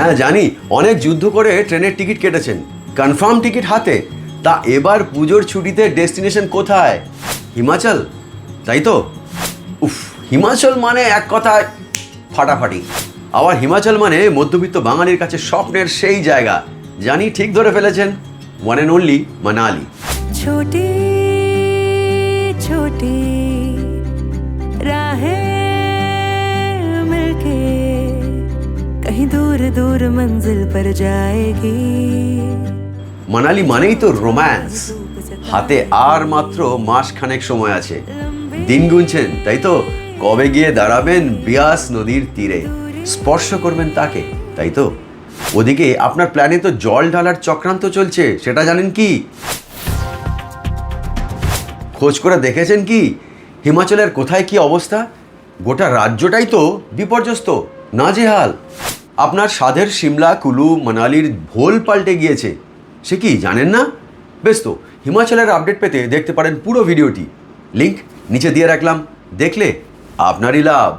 হ্যাঁ জানি। অনেক যুদ্ধ করে ট্রেনের টিকিট কেটেছেন। কনফার্ম টিকিট হাতে। তা এবার পুজোর ছুটিতে ডেস্টিনেশন কোথায়? হিমাচল? তাই তো? উফ, হিমাচল মানে এক কথায় ফাটাফাটি। আবার হিমাচল মানে মধ্যবিত্ত বাঙালির কাছে স্বপ্নের সেই জায়গা। জানি ঠিক ধরে ফেলেছেন ওয়ান অ্যান্ড অনলি মানালি। छोटी दूर दूर मंजिल पर जाएगी মানালি মানেই তো রোম্যান্স হাতে আর মাত্র মাস খানেক সময় আছে দিন গুনছেন তাই তো কবে গিয়ে দাঁড়াবেন বিয়াস নদীর তীরে স্পর্শ করবেন তাকে তাই তো ওদিকে আপনার প্ল্যানে তো জল ঢালার চক্রান্ত চলছে সেটা জানেন কি খোঁজ করে দেখেছেন কি হিমাচলের কোথায় কি অবস্থা গোটা রাজ্যটাই তো বিপর্যস্ত নাজেহাল আপনার সাধের সিমলা, কুলু, মানালির ভোল পাল্টে গিয়েছে। সে কি, জানেন না? বেশ তো, হিমাচলের আপডেট পেতে দেখতে পারেন পুরো ভিডিওটি। লিংক নিচে দিয়ে রাখলাম। দেখলে আপনারই লাভ।